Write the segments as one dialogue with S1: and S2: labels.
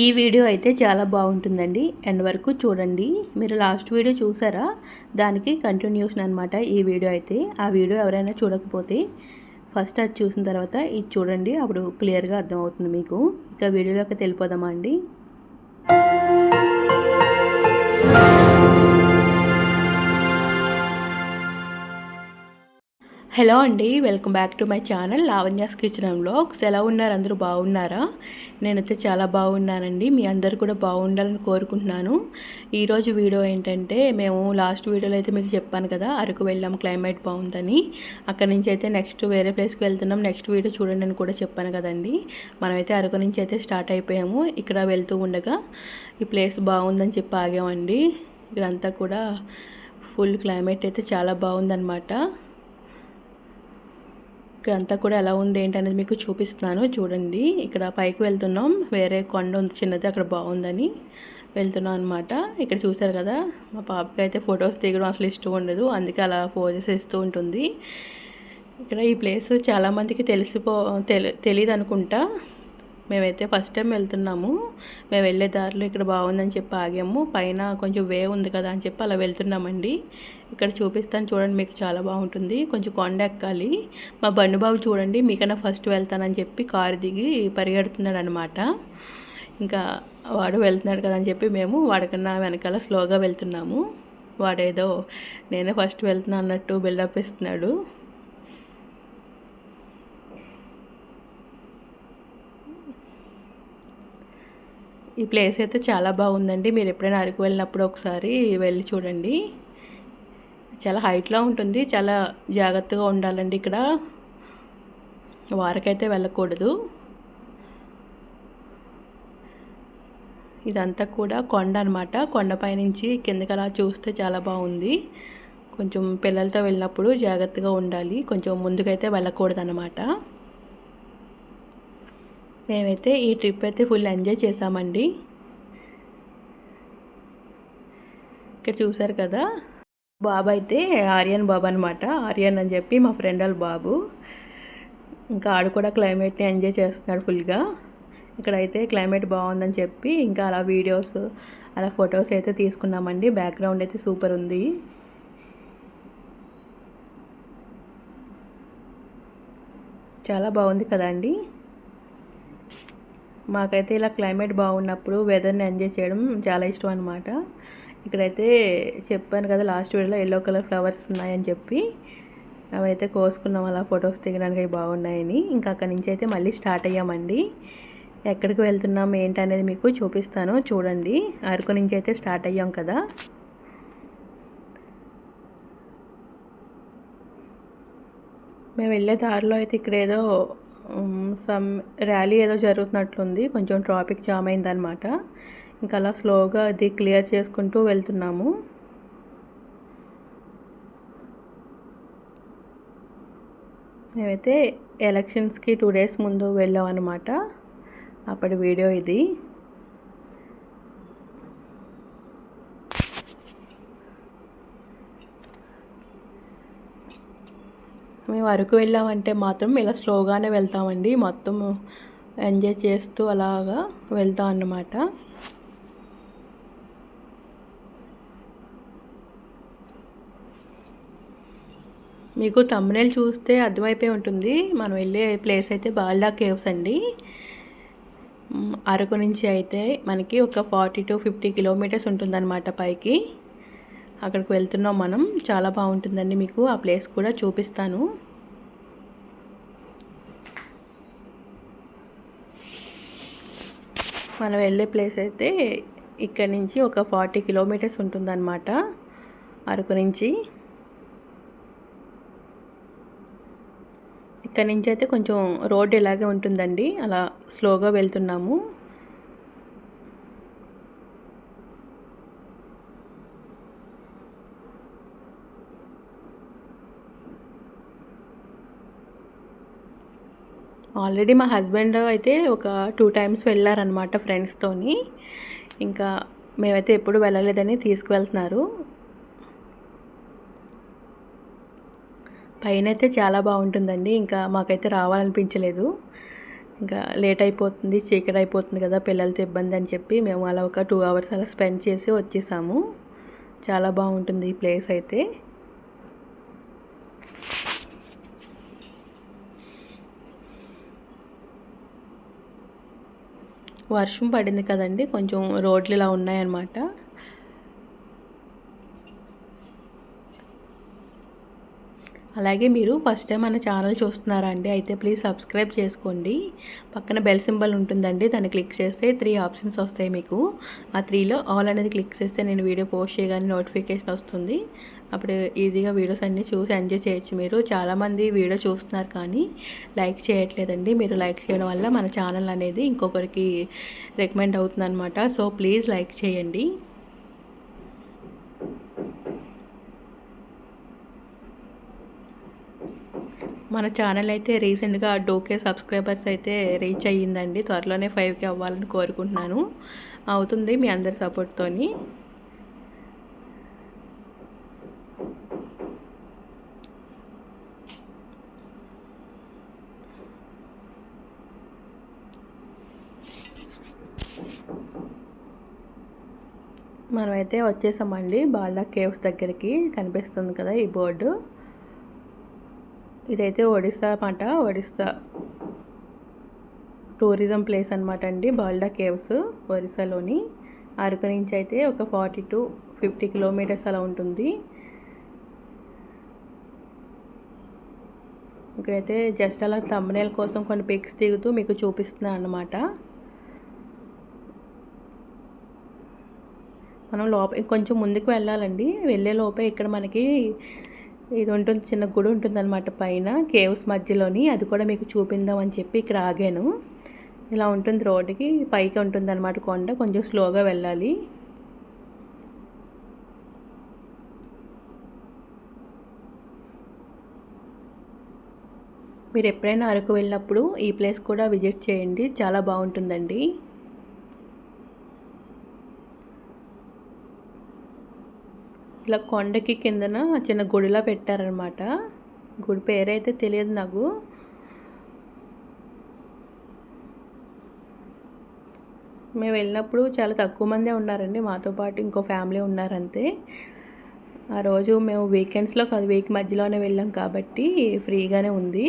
S1: ఈ వీడియో అయితే చాలా బాగుంటుందండి. ఎండ్ వరకు చూడండి. మీరు లాస్ట్ వీడియో చూసారా? దానికి కంటిన్యూషన్ అనమాట ఈ వీడియో అయితే. ఆ వీడియో ఎవరైనా చూడకపోతే ఫస్ట్ అది చూసిన తర్వాత ఇది చూడండి. అప్పుడు క్లియర్గా అర్థమవుతుంది మీకు. ఇక వీడియోలోకి తెలిపోదామా అండి? హలో అండి welcome back to my channel Lavanya's kitchen blogs ఎలా ఉన్నారు? అందరూ బాగున్నారా? నేనైతే చాలా బాగున్నానండి. మీ అందరు కూడా బాగుండాలని కోరుకుంటున్నాను. ఈరోజు వీడియో ఏంటంటే మేము లాస్ట్ వీడియోలో అయితే మీకు చెప్పాను కదా అరకు వెళ్ళాం క్లైమేట్ బాగుందని. అక్కడ నుంచి అయితే నెక్స్ట్ వేరే ప్లేస్కి వెళ్తున్నాం. నెక్స్ట్ వీడియో చూడండి అని కూడా చెప్పాను కదండి. మనమైతే అరకు నుంచి అయితే స్టార్ట్ అయిపోయాము. ఇక్కడ వెళ్తూ ఉండగా ఈ ప్లేస్ బాగుందని చెప్పి ఆగామండి. ఇక్కడంతా కూడా ఫుల్ క్లైమేట్ అయితే చాలా బాగుందన్నమాట. ఇక్కడ అంతా కూడా ఎలా ఉంది ఏంటి అనేది మీకు చూపిస్తున్నాను. చూడండి ఇక్కడ పైకి వెళ్తున్నాం. వేరే కొండ ఉంది చిన్నది అక్కడ బాగుందని వెళ్తున్నాం అనమాట ఇక్కడ చూసారు కదా మా పాపకి అయితే ఫొటోస్ దిగడం అసలు ఇష్టం ఉండదు. అందుకే అలా పోజెస్ ఇస్తూ ఉంటుంది. ఇక్కడ ఈ ప్లేస్ చాలామందికి తెలిసిపో తెలి తెలియదు అనుకుంటా మేమైతే ఫస్ట్ టైం వెళ్తున్నాము. మేము వెళ్ళే దారిలో ఇక్కడ బాగుందని చెప్పి ఆగాము. పైన కొంచెం వే ఉంది కదా అని చెప్పి అలా వెళ్తున్నామండి. ఇక్కడ చూపిస్తాను చూడండి మీకు చాలా బాగుంటుంది. కొంచెం కొండ ఎక్కాలి. మా బండుబాబు చూడండి మీకన్నా ఫస్ట్ వెళ్తానని చెప్పి కారు దిగి పరిగెడుతున్నాడు అనమాట ఇంకా వాడు వెళ్తున్నాడు కదా అని చెప్పి మేము వాడికన్నా వెనకాల స్లోగా వెళ్తున్నాము. వాడేదో నేనే ఫస్ట్ వెళ్తున్నా అన్నట్టు బిల్డప్ ఇస్తున్నాడు. ఈ ప్లేస్ అయితే చాలా బాగుందండి. మీరు ఎప్పుడైనా అరకు వెళ్ళినప్పుడు ఒకసారి వెళ్ళి చూడండి. చాలా హైట్లో ఉంటుంది. చాలా జాగ్రత్తగా ఉండాలండి ఇక్కడ. వారకైతే వెళ్ళకూడదు. ఇదంతా కూడా కొండ అనమాట కొండపై నుంచి కిందకి అలా చూస్తే చాలా బాగుంది. కొంచెం పిల్లలతో వెళ్ళినప్పుడు జాగ్రత్తగా ఉండాలి. కొంచెం ముందుకైతే వెళ్ళకూడదు అనమాట మేమైతే ఈ ట్రిప్ అయితే ఫుల్ ఎంజాయ్ చేసామండి. ఇక్కడ చూసారు కదా? బాబు అయితే ఆర్యన్ బాబు అనమాట ఆర్యన్ అని చెప్పి మా ఫ్రెండ్ వాళ్ళ బాబు. ఇంకా ఆడు కూడా క్లైమేట్ని ఎంజాయ్ చేస్తున్నాడు ఫుల్గా ఇక్కడైతే క్లైమేట్ బాగుందని చెప్పి ఇంకా అలా వీడియోస్ అలా ఫొటోస్ అయితే తీసుకున్నామండి. బ్యాక్గ్రౌండ్ అయితే సూపర్ ఉంది. చాలా బాగుంది కదండి. మాకైతే ఇలా క్లైమేట్ బాగున్నప్పుడు వెదర్ని ఎంజాయ్ చేయడం చాలా ఇష్టం అనమాట ఇక్కడైతే చెప్పాను కదా లాస్ట్ వీడియోలో ఎల్లో కలర్ ఫ్లవర్స్ ఉన్నాయని చెప్పి. అవైతే కోసుకున్నాం అలా ఫొటోస్ దిగడానికి అవి బాగున్నాయని. ఇంకా అక్కడి నుంచి అయితే మళ్ళీ స్టార్ట్ అయ్యామండి. ఎక్కడికి వెళ్తున్నాం ఏంటనేది మీకు చూపిస్తాను చూడండి. అరకు నుంచి అయితే స్టార్ట్ అయ్యాం కదా. మేము వెళ్ళే దారిలో అయితే ఇక్కడ ఏదో సమ్ ర్యాలీ ఏదో జరుగుతున్నట్లుంది. కొంచెం ట్రాఫిక్ జామ్ అయిందనమాట ఇంకా అలా స్లోగా అది క్లియర్ చేసుకుంటూ వెళ్తున్నాము. మేమైతే ఎలక్షన్స్కి టూ డేస్ ముందు వెళ్ళాం అనమాట అప్పటి వీడియో ఇది. మేము అరకు వెళ్ళామంటే మాత్రం ఇలా స్లోగానే వెళ్తామండి. మొత్తం ఎంజాయ్ చేస్తూ అలాగా వెళ్తాం అన్నమాట. మీకు తమ్మునేలు చూస్తే అర్థమైపోయి ఉంటుంది. మనం వెళ్ళే ప్లేస్ అయితే బాల్డా కేవ్స్ అండి. అరకు నుంచి అయితే మనకి ఒక ఫార్టీ టు ఫిఫ్టీ కిలోమీటర్స్ ఉంటుందన్నమాట పైకి. అక్కడికి వెళ్తున్నాం మనం. చాలా బాగుంటుందండి మీకు. ఆ ప్లేస్ కూడా చూపిస్తాను. మనం వెళ్ళే ప్లేస్ అయితే ఇక్కడ నుంచి ఒక ఫార్టీ కిలోమీటర్స్ ఉంటుందన్నమాట. అరకు నుంచి. ఇక్కడ నుంచి అయితే కొంచెం రోడ్ ఇలాగే ఉంటుందండి. అలా స్లోగా వెళ్తున్నాము. ఆల్రెడీ మా హస్బెండ్ అయితే ఒక టూ టైమ్స్ వెళ్ళారనమాట ఫ్రెండ్స్తోని ఇంకా మేమైతే ఎప్పుడు వెళ్ళలేదని తీసుకువెళ్తున్నారు. పైన అయితే చాలా బాగుంటుందండి. ఇంకా మాకైతే రావాలనిపించలేదు. ఇంకా లేట్ అయిపోతుంది చీకటి అయిపోతుంది కదా పిల్లలతో ఇబ్బంది అని చెప్పి మేము అలా ఒక టూ అవర్స్ అలా స్పెండ్ చేసి వచ్చేసాము. చాలా బాగుంటుంది ఈ ప్లేస్ అయితే. వర్షం పడింది కదండి కొంచెం రోడ్లు ఇలా ఉన్నాయన్నమాట. అలాగే మీరు ఫస్ట్ టైం మన ఛానల్ చూస్తున్నారా అండి అయితే ప్లీజ్ సబ్స్క్రైబ్ చేసుకోండి. పక్కన బెల్ సింబల్ ఉంటుందండి దాన్ని క్లిక్ చేస్తే త్రీ ఆప్షన్స్ వస్తాయి మీకు. ఆ త్రీలో ఆల్ అనేది క్లిక్ చేస్తే నేను వీడియో పోస్ట్ చేయగానే నోటిఫికేషన్ వస్తుంది. అప్పుడు ఈజీగా వీడియోస్ అన్నీ చూసి ఎంజాయ్ చేయొచ్చు మీరు. చాలామంది వీడియో చూస్తున్నారు కానీ లైక్ చేయట్లేదండి. మీరు లైక్ చేయడం వల్ల మన ఛానల్ అనేది ఇంకొకరికి రికమెండ్ అవుతుంది అనమాట సో ప్లీజ్ లైక్ చేయండి. మన ఛానల్ అయితే రీసెంట్గా డోకే సబ్స్క్రైబర్స్ అయితే రీచ్ అయ్యిందండి. త్వరలోనే ఫైవ్కి అవ్వాలని కోరుకుంటున్నాను. అవుతుంది మీ అందరి సపోర్ట్తోని. మనమైతే వచ్చేసామండి. బాలా కేవ్స్ దగ్గరికి. కనిపిస్తుంది కదా ఈ బోర్డు. ఇదైతే ఒడిస్సా మాట ఒడిస్సా టూరిజం ప్లేస్ అనమాట అండి. బాల్డా కేవ్స్ ఒరిస్సాలోని. అరకు నుంచి అయితే ఒక ఫార్టీ టు ఫిఫ్టీ కిలోమీటర్స్ అలా ఉంటుంది. ఇక్కడైతే జస్ట్ అలా తమ్నేల్ కోసం కొన్ని పిక్స్ దిగుతూ మీకు చూపిస్తున్నాను అనమాట మనం లోప కొంచెం ముందుకు వెళ్ళాలండి. వెళ్ళే లోపే ఇక్కడ మనకి ఇది ఉంటుంది చిన్న గుడి ఉంటుందన్నమాట పైన కేవ్స్ మధ్యలోని. అది కూడా మీకు చూపిందాం అని చెప్పి ఇక్కడ ఆగాను. ఇలా ఉంటుంది రోడ్డుకి పైకి ఉంటుంది అనమాట కొండ కొంచెం స్లోగా వెళ్ళాలి. మీరు ఎప్పుడైనా అరకు వెళ్ళినప్పుడు ఈ ప్లేస్ కూడా విజిట్ చేయండి చాలా బాగుంటుందండి. ఇట్లా కొండకి కిందన చిన్న గుడిలా పెట్టారనమాట గుడి పేరైతే తెలియదు నాకు. మేము వెళ్ళినప్పుడు చాలా తక్కువ మందే ఉన్నారండి. మాతో పాటు ఇంకో ఫ్యామిలీ ఉన్నారంతే. ఆ రోజు మేము వీకెండ్స్లో కాదు వీక్ మధ్యలోనే వెళ్ళాం కాబట్టి ఫ్రీగానే ఉంది.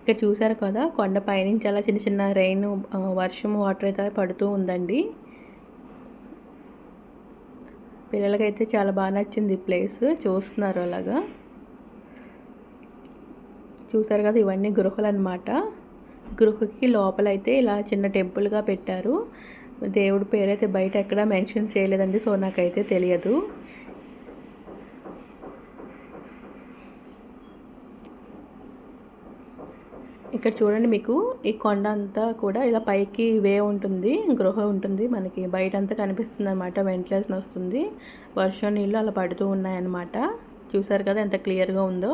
S1: ఇక్కడ చూసారు కదా కొండ పైనుంచి అలా చిన్న చిన్న రెయిన్ వర్షం వాటర్ అయితే పడుతూ ఉందండి. పిల్లలకైతే చాలా బాగా నచ్చింది ఈ ప్లేస్. చూస్తున్నారు అలాగా. చూసారు కదా ఇవన్నీ గృహలు అనమాట గృహకి లోపలైతే ఇలా చిన్న టెంపుల్గా పెట్టారు. దేవుడి పేరైతే బయట ఎక్కడా మెన్షన్ చేయలేదండి సో నాకైతే తెలియదు. ఇక్కడ చూడండి మీకు ఈ కొండ అంతా కూడా ఇలా పైకి వే ఉంటుంది గృహ ఉంటుంది మనకి. బయట అంతా కనిపిస్తుంది అనమాట వెంటిలేషన్ వస్తుంది. వర్షం నీళ్ళు అలా పడుతూ ఉన్నాయన్నమాట. చూసారు కదా ఎంత క్లియర్గా ఉందో.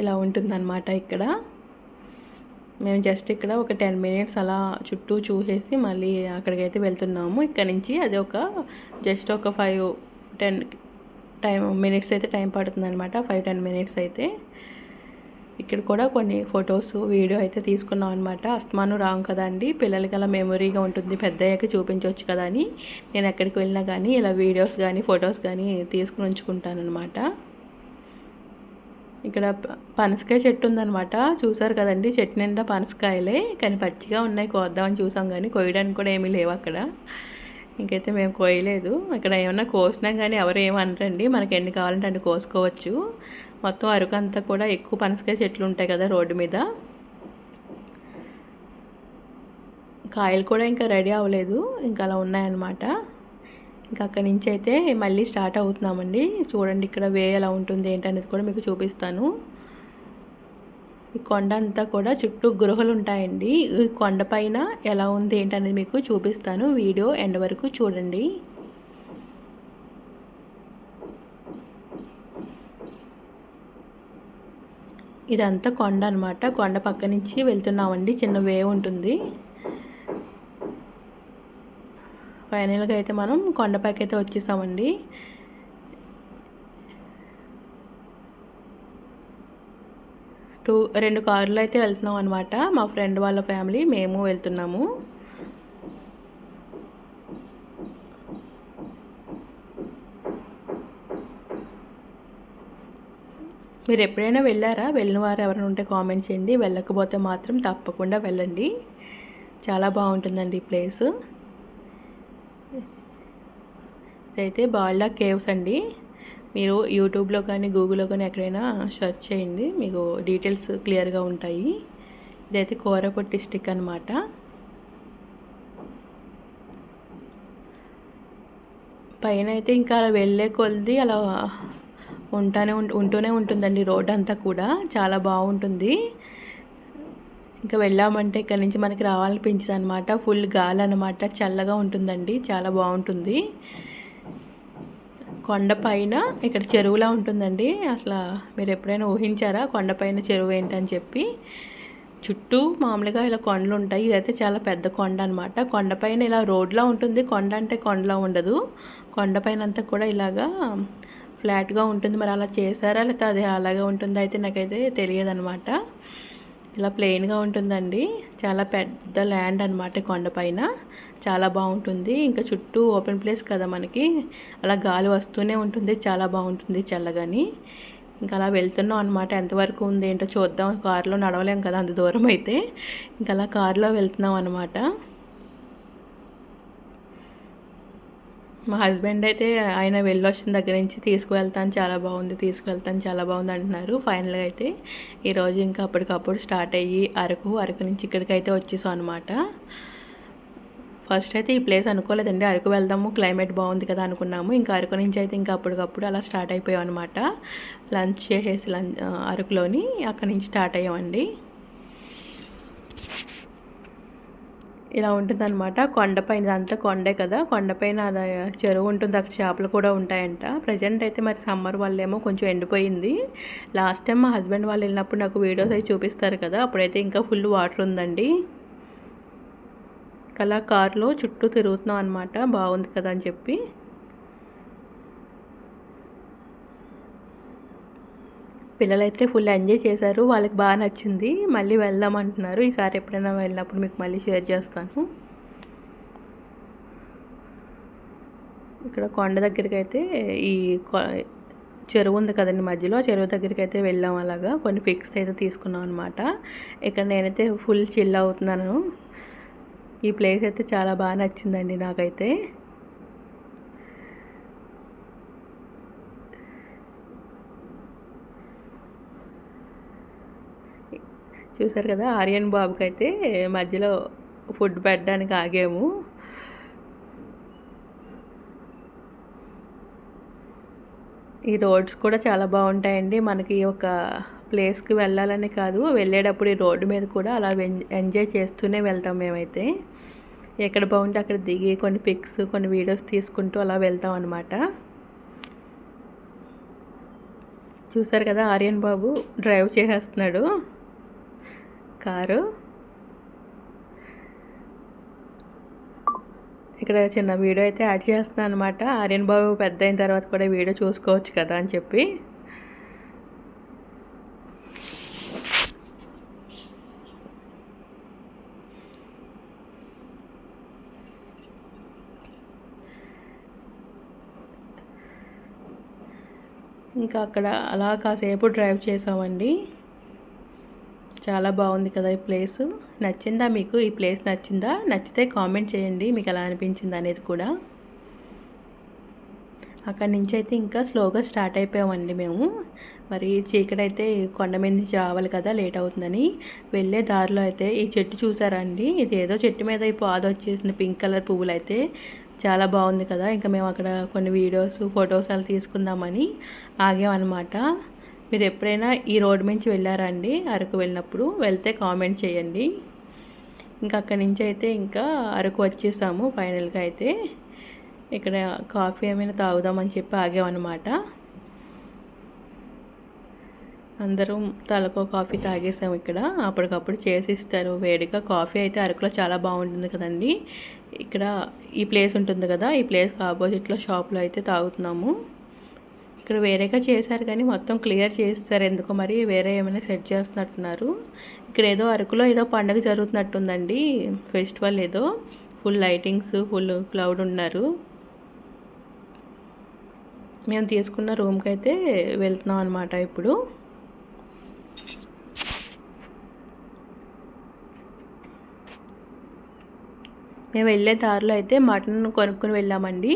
S1: ఇలా ఉంటుందన్నమాట ఇక్కడ. మేము జస్ట్ ఇక్కడ ఒక టెన్ మినిట్స్ అలా చుట్టూ చూసేసి మళ్ళీ అక్కడికైతే వెళ్తున్నాము. ఇక్కడ నుంచి అది ఒక జస్ట్ ఒక ఫైవ్ టెన్ టైం మినిట్స్ అయితే టైం పడుతుంది అనమాట ఫైవ్ టెన్ మినిట్స్ అయితే. ఇక్కడ కూడా కొన్ని ఫొటోస్ వీడియో అయితే తీసుకున్నాం అనమాట అస్తమాను రాం కదండి పిల్లలకి అలా మెమొరీగా ఉంటుంది. పెద్ద అయ్యాక చూపించవచ్చు కదా అని. నేను ఎక్కడికి వెళ్ళినా కానీ ఇలా వీడియోస్ కానీ ఫొటోస్ కానీ తీసుకుని ఉంచుకుంటాను అనమాట ఇక్కడ పనసకాయ చెట్టు ఉందనమాట చూసారు కదండి? చెట్టు నిండా పనసకాయలే. కానీ పచ్చిగా ఉన్నాయి. కోద్దామని చూసాం కానీ కోయడానికి కూడా ఏమీ లేవు అక్కడ. ఇంకైతే మేము కోయలేదు ఇక్కడ ఏమన్నా కోసినా కానీ ఎవరు ఏమనరండి మనకి ఎన్ని కావాలంటే అన్ని కోసుకోవచ్చు. మొత్తం అరకు అంతా కూడా ఎక్కువ పనసకాయ చెట్లు ఉంటాయి కదా రోడ్డు మీద. కాయలు కూడా ఇంకా రెడీ అవ్వలేదు. ఇంకా అలా ఉన్నాయన్నమాట. ఇంకా అక్కడి నుంచి అయితే మళ్ళీ స్టార్ట్ అవుతున్నామండి. చూడండి ఇక్కడ వే ఎలా ఉంటుంది ఏంటనేది కూడా మీకు చూపిస్తాను. ఈ కొండ అంతా కూడా చుట్టూ గృహలు ఉంటాయండి. ఈ కొండపైన ఎలా ఉంది ఏంటనేది మీకు చూపిస్తాను. వీడియో ఎండ్ వరకు చూడండి. ఇదంతా కొండ అనమాట కొండ పక్క నుంచి వెళ్తున్నామండి. చిన్న వే ఉంటుంది. ఫైనల్గా అయితే మనం కొండపైకి అయితే వచ్చేసామండి. టూ రెండు కార్లు అయితే వెళ్తున్నాం అనమాట మా ఫ్రెండ్ వాళ్ళ ఫ్యామిలీ మేము వెళ్తున్నాము. మీరు ఎప్పుడైనా వెళ్ళారా? వెళ్ళిన వారు ఎవరైనా ఉంటే కామెంట్ చేయండి. వెళ్ళకపోతే మాత్రం తప్పకుండా వెళ్ళండి. చాలా బాగుంటుందండి ఈ ప్లేస్. ఇదైతే బాల్డా కేవ్స్ అండి. మీరు యూట్యూబ్లో కానీ గూగుల్లో కానీ ఎక్కడైనా సెర్చ్ చేయండి. మీకు డీటెయిల్స్ క్లియర్గా ఉంటాయి. ఇదైతే కోరపూట్ డిస్టిక్ అనమాట పైన అయితే ఇంకా అలా వెళ్ళే కొలది అలా ఉంటానే ఉంటూనే ఉంటుందండి రోడ్ అంతా కూడా. చాలా బాగుంటుంది. ఇంకా వెళ్ళామంటే ఇక్కడ నుంచి మనకి రావాలనిపించింది అనమాట ఫుల్ గాలి అనమాట చల్లగా ఉంటుందండి. చాలా బాగుంటుంది. కొండపైన ఇక్కడ చెరువులా ఉంటుందండి. అసలు మీరు ఎప్పుడైనా ఊహించారా కొండపైన చెరువు ఏంటని చెప్పి? చుట్టూ మామూలుగా ఇలా కొండలు ఉంటాయి. ఇదైతే చాలా పెద్ద కొండ అనమాట కొండపైన ఇలా రోడ్లా ఉంటుంది. కొండ అంటే కొండలా ఉండదు. కొండపైన అంతా కూడా ఇలాగా ఫ్లాట్గా ఉంటుంది. మరి అలా చేశారా? లేకపోతే అది అలాగే ఉంటుందో? అయితే నాకైతే తెలియదు అనమాట ఇలా ప్లెయిన్గా ఉంటుందండి. చాలా పెద్ద ల్యాండ్ అనమాట కొండపైన చాలా బాగుంటుంది. ఇంకా చుట్టూ ఓపెన్ ప్లేస్ కదా మనకి. అలా గాలి వస్తూనే ఉంటుంది. చాలా బాగుంటుంది చల్లగాని. ఇంకా అలా వెళ్తున్నాం అనమాట ఎంతవరకు ఉంది ఏంటో చూద్దాం. కారులో నడవలేం కదా అంత దూరం అయితే. ఇంకా అలా కారులో వెళ్తున్నాం అనమాట మా హస్బెండ్ అయితే ఆయన వెళ్ళొచ్చిన దగ్గర నుంచి తీసుకువెళ్తాను చాలా బాగుంది తీసుకువెళ్తాను చాలా బాగుంది అంటున్నారు. ఫైనల్గా అయితే ఈరోజు ఇంకా అప్పటికప్పుడు స్టార్ట్ అయ్యి అరకు అరకు నుంచి ఇక్కడికి అయితే వచ్చేసాం అనమాట ఫస్ట్ అయితే ఈ ప్లేస్ అనుకోలేదండి. అరకు వెళ్దాము క్లైమేట్ బాగుంది కదా అనుకున్నాము. ఇంకా అరకు నుంచి అయితే ఇంకా అప్పటికప్పుడు అలా స్టార్ట్ అయిపోయాం అనమాట లంచ్ చేసేసి లంచ్ అరకులోని అక్కడి నుంచి స్టార్ట్ అయ్యామండి. ఇలా ఉంటుందన్నమాట. కొండపైన అంతా కొండే కదా. కొండపైన అలా చెరువు ఉంటుంది. అక్కడ చేపలు కూడా ఉంటాయంట. ప్రజెంట్ అయితే మరి సమ్మర్ వాళ్ళేమో కొంచెం ఎండిపోయింది. లాస్ట్ టైం మా హస్బెండ్ వాళ్ళు వెళ్ళినప్పుడు నాకు వీడియోస్ అయితే చూపిస్తారు కదా. అప్పుడైతే ఇంకా ఫుల్ వాటర్ ఉందండి. అలా కారులో చుట్టూ తిరుగుతున్నాం అనమాట బాగుంది కదా అని చెప్పి. పిల్లలైతే ఫుల్ ఎంజాయ్ చేశారు. వాళ్ళకి బాగా నచ్చింది. మళ్ళీ వెళ్దాం అంటున్నారు. ఈసారి ఎప్పుడైనా వెళ్ళినప్పుడు మీకు మళ్ళీ షేర్ చేస్తాను. ఇక్కడ కొండ దగ్గరికి అయితే ఈ చెరువు ఉంది కదండి మధ్యలో. చెరువు దగ్గరికి అయితే వెళ్ళాం అలాగా. కొన్ని పిక్స్ అయితే తీసుకున్నాం అనమాట ఇక్కడ నేనైతే ఫుల్ చిల్ అవుతున్నాను. ఈ ప్లేస్ అయితే చాలా బాగా నచ్చిందండి నాకైతే. చూసారు కదా ఆర్యన్ బాబుకి అయితే మధ్యలో ఫుడ్ పెట్టడానికి ఆగాము. ఈ రోడ్స్ కూడా చాలా బాగుంటాయండి. మనకి ఒక ప్లేస్కి వెళ్ళాలని కాదు వెళ్ళేటప్పుడు ఈ రోడ్డు మీద కూడా అలా ఎంజాయ్ చేస్తూనే వెళ్తాం మేమైతే. ఎక్కడ బాగుంటే అక్కడ దిగి కొన్ని పిక్స్ కొన్ని వీడియోస్ తీసుకుంటూ అలా వెళ్తాం అనమాట చూసారు కదా ఆర్యన్ బాబు డ్రైవ్ చేసేస్తున్నాడు. కారు. ఇక్కడ చిన్న వీడియో అయితే యాడ్ చేస్తున్నాను అనమాట ఆర్యన్ బాబు పెద్ద అయిన తర్వాత కూడా వీడియో చూసుకోవచ్చు కదా అని చెప్పి. ఇంకా అక్కడ అలా కాసేపు డ్రైవ్ చేసామండి. చాలా బాగుంది కదా ఈ ప్లేస్. నచ్చిందా మీకు? ఈ ప్లేస్ నచ్చిందా? నచ్చితే కామెంట్ చేయండి. మీకు ఎలా అనిపించింది అనేది కూడా. అక్కడి నుంచి అయితే ఇంకా స్లోగా స్టార్ట్ అయిపోయామండి మేము. మరి చీకటి అయితే కొండ మీద నుంచి రావాలి కదా లేట్ అవుతుందని. వెళ్ళే దారిలో అయితే ఈ చెట్టు చూసారండి. ఇది ఏదో చెట్టు మీద ఈ పాద వచ్చేసింది. పింక్ కలర్ పువ్వులు అయితే చాలా బాగుంది కదా. ఇంకా మేము అక్కడ కొన్ని వీడియోస్ ఫొటోస్ అలా తీసుకుందామని ఆగామన్నమాట. మీరు ఎప్పుడైనా ఈ రోడ్ నుంచి వెళ్ళారా అండి? అరకు వెళ్ళినప్పుడు వెళ్తే కామెంట్ చేయండి. ఇంకా అక్కడి నుంచి అయితే ఇంకా అరకు వచ్చేసాము ఫైనల్గా అయితే. ఇక్కడ కాఫీ ఏమైనా తాగుదామని చెప్పి ఆగామన్నమాట. అందరూ తలకో కాఫీ తాగేసాము ఇక్కడ. అప్పటికప్పుడు చేసి ఇస్తారు వేడిగా కాఫీ అయితే అరకులో చాలా బాగుంటుంది కదండి. ఇక్కడ ఈ ప్లేస్ ఉంటుంది కదా ఈ ప్లేస్కి ఆపోజిట్లో షాప్లో అయితే తాగుతున్నాము. ఇక్కడ వేరేగా చేశారు కానీ మొత్తం క్లియర్ చేస్తారు ఎందుకో మరి వేరే ఏమైనా సెట్ చేస్తున్నట్టున్నారు. ఇక్కడ ఏదో అరకులో ఏదో పండగ జరుగుతున్నట్టుందండి. ఫెస్టివల్ ఏదో. ఫుల్ లైటింగ్స్ ఫుల్ క్లౌడ్ ఉన్నారు. మేము తీసుకున్న రూమ్కి అయితే వెళ్తున్నాం అనమాట ఇప్పుడు. మేము వెళ్ళే దారిలో అయితే మటన్ కొనుక్కొని వెళ్ళామండి.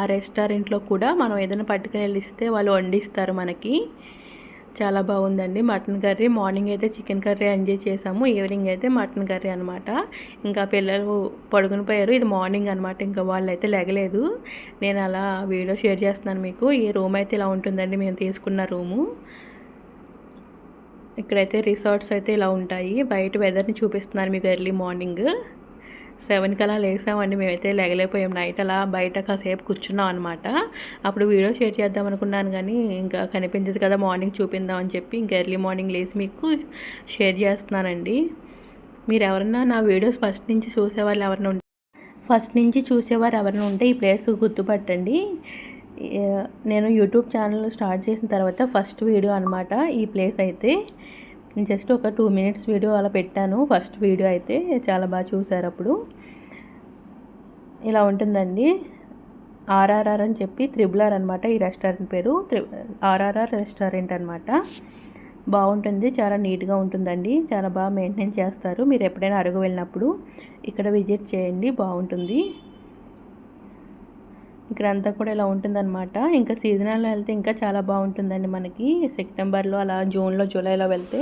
S1: ఆ రెస్టారెంట్లో కూడా మనం ఏదైనా పట్టుకుని వెళ్ళిస్తే వాళ్ళు వండిస్తారు మనకి. చాలా బాగుందండి మటన్ కర్రీ. మార్నింగ్ అయితే చికెన్ కర్రీ ఎంజాయ్ చేసాము. ఈవినింగ్ అయితే మటన్ కర్రీ అనమాట ఇంకా పిల్లలు పడుకుని పోయారు. ఇది మార్నింగ్ అనమాట ఇంకా వాళ్ళు అయితే లెగలేదు. నేను అలా వీడియో షేర్ చేస్తున్నాను మీకు. ఈ రూమ్ అయితే ఇలా ఉంటుందండి. మేము తీసుకున్న రూము. ఇక్కడైతే రిసార్ట్స్ అయితే ఇలా ఉంటాయి. బయట వెదర్ని చూపిస్తున్నాను మీకు ఎర్లీ మార్నింగ్. సెవెన్కి అలా లేసామండి. మేమైతే లేగలేకపోయాం. నైట్ అలా బయట కాసేపు కూర్చున్నాం అనమాట అప్పుడు వీడియో షేర్ చేద్దాం అనుకున్నాను కానీ ఇంకా కనిపించదు కదా మార్నింగ్ చూపిందాం అని చెప్పి ఇంకా ఎర్లీ మార్నింగ్ లేసి మీకు షేర్ చేస్తున్నానండి. మీరు ఎవరన్నా నా వీడియోస్ ఫస్ట్ నుంచి చూసేవాళ్ళు ఎవరైనా ఉంటే ఫస్ట్ నుంచి చూసేవారు ఎవరైనా ఉంటే ఈ ప్లేస్ గుర్తుపట్టండి. నేను యూట్యూబ్ ఛానల్ స్టార్ట్ చేసిన తర్వాత ఫస్ట్ వీడియో అనమాట ఈ ప్లేస్ అయితే. జస్ట్ ఒక టూ మినిట్స్ వీడియో అలా పెట్టాను. ఫస్ట్ వీడియో అయితే చాలా బాగా చూసారు అప్పుడు. ఇలా ఉంటుందండి. ఆర్ఆర్ఆర్ అని చెప్పి త్రిబుల్ ఆర్ అనమాట ఈ రెస్టారెంట్ పేరు. ఆర్ఆర్ఆర్ రెస్టారెంట్ అనమాట బాగుంటుంది. చాలా నీట్గా ఉంటుందండి. చాలా బాగా మెయింటైన్ చేస్తారు. మీరు ఎప్పుడైనా అరుగు వెళ్ళినప్పుడు ఇక్కడ విజిట్ చేయండి. బాగుంటుంది. ఇక్కడ అంతా కూడా ఇలా ఉంటుందన్నమాట. ఇంకా సీజనల్లో వెళ్తే ఇంకా చాలా బాగుంటుందండి మనకి. సెప్టెంబర్లో అలా జూన్లో జూలైలో వెళ్తే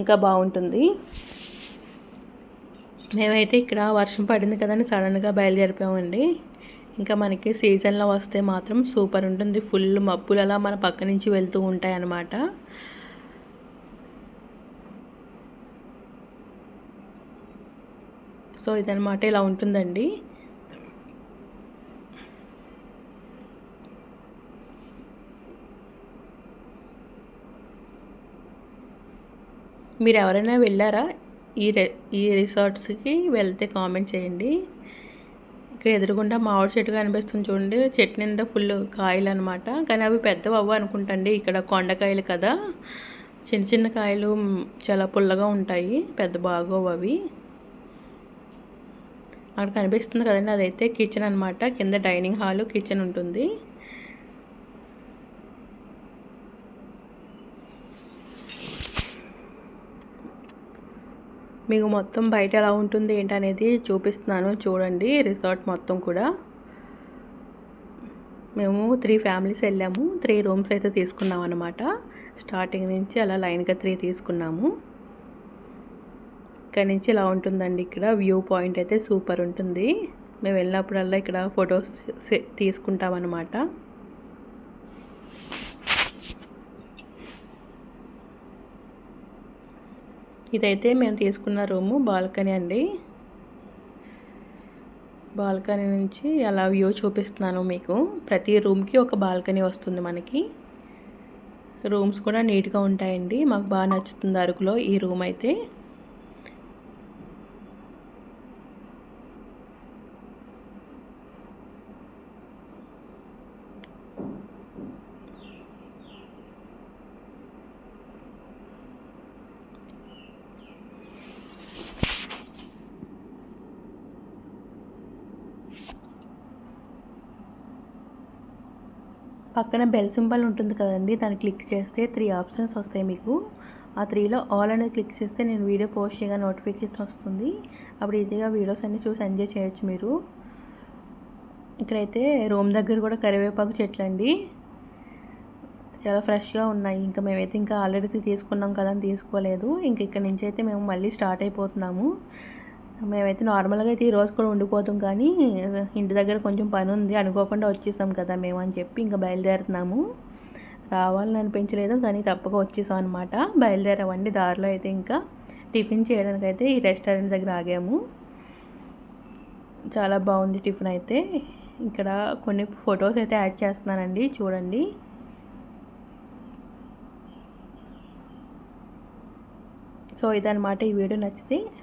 S1: ఇంకా బాగుంటుంది. మేమైతే ఇక్కడ వర్షం పడింది కదండి సడన్గా బయలుదేరిపోయామండి. ఇంకా మనకి సీజన్లో వస్తే మాత్రం సూపర్ ఉంటుంది. ఫుల్ మబ్బులు అలా మన పక్క నుంచి వెళ్తూ ఉంటాయి అన్నమాట సో ఇదనమాట ఇలా ఉంటుందండి. మీరు ఎవరైనా వెళ్ళారా? ఈ రె ఈ రిసార్ట్స్కి వెళ్తే కామెంట్ చేయండి. ఇక్కడ ఎదురుగుండా మామిడి చెట్టు కనిపిస్తుంది చూడండి. చెట్టు నిండా ఫుల్ కాయలు అనమాట కానీ అవి పెద్దవి అవ్వ అనుకుంటండి. ఇక్కడ కొండకాయలు కదా. చిన్న చిన్న కాయలు చాలా పుల్లగా ఉంటాయి. పెద్ద బాగోవు అవి. అక్కడ కనిపిస్తుంది కదండి. అదైతే కిచెన్ అనమాట కింద డైనింగ్ హాల్ కిచెన్ ఉంటుంది. మీకు మొత్తం బయట ఎలా ఉంటుంది ఏంటనేది చూపిస్తున్నాను. చూడండి రిసార్ట్ మొత్తం కూడా. మేము త్రీ ఫ్యామిలీస్ వెళ్ళాము. త్రీ రూమ్స్ అయితే తీసుకున్నాం అనమాట స్టార్టింగ్ నుంచి అలా లైన్గా త్రీ తీసుకున్నాము. ఇక్కడ నుంచి ఇలా ఉంటుందండి? ఇక్కడ వ్యూ పాయింట్ అయితే సూపర్ ఉంటుంది. మేము వెళ్ళినప్పుడల్లా ఇక్కడ ఫొటోస్ తీసుకుంటాం ఇదైతే మేము తీసుకున్న రూము బాల్కనీ అండి. బాల్కనీ నుంచి అలా వ్యూ చూపిస్తున్నాను మీకు. ప్రతి రూమ్కి ఒక బాల్కనీ వస్తుంది మనకి. రూమ్స్ కూడా నీట్గా ఉంటాయండి. మాకు బాగా నచ్చుతుంది అరకులో ఈ రూమ్ అయితే. పక్కన బెల్ సింబల్ ఉంటుంది కదండి దాన్ని క్లిక్ చేస్తే త్రీ ఆప్షన్స్ వస్తాయి మీకు. ఆ త్రీలో ఆల్ అనేది క్లిక్ చేస్తే నేను వీడియో పోస్ట్ చేయగా నోటిఫికేషన్ వస్తుంది. అప్పుడు ఈజీగా వీడియోస్ అన్నీ చూసి ఎంజాయ్ చేయొచ్చు మీరు. ఇక్కడైతే రూమ్ దగ్గర కూడా కరివేపాకు చెట్లు అండి. చాలా ఫ్రెష్గా ఉన్నాయి. ఇంకా మేమైతే ఇంకా ఆల్రెడీ తీసుకున్నాం కదా అని తీసుకోలేదు. ఇంకా ఇక్కడ నుంచి అయితే మేము మళ్ళీ స్టార్ట్ అయిపోతున్నాము. మేమైతే నార్మల్గా అయితే ఈరోజు కూడా ఉండిపోతాం కానీ ఇంటి దగ్గర కొంచెం పని ఉంది అనుకోకుండా వచ్చేసాం కదా మేము అని చెప్పి ఇంకా బయలుదేరుతున్నాము. రావాలని అనిపించలేదు కానీ తప్పక వచ్చేసాం అనమాట బయలుదేరామండి దారిలో అయితే ఇంకా. టిఫిన్ చేయడానికి అయితే ఈ రెస్టారెంట్ దగ్గర ఆగాము. చాలా బాగుంది టిఫిన్ అయితే. ఇక్కడ కొన్ని ఫొటోస్ అయితే యాడ్ చేస్తున్నానండి చూడండి. సో ఇదనమాట ఈ వీడియో నచ్చితే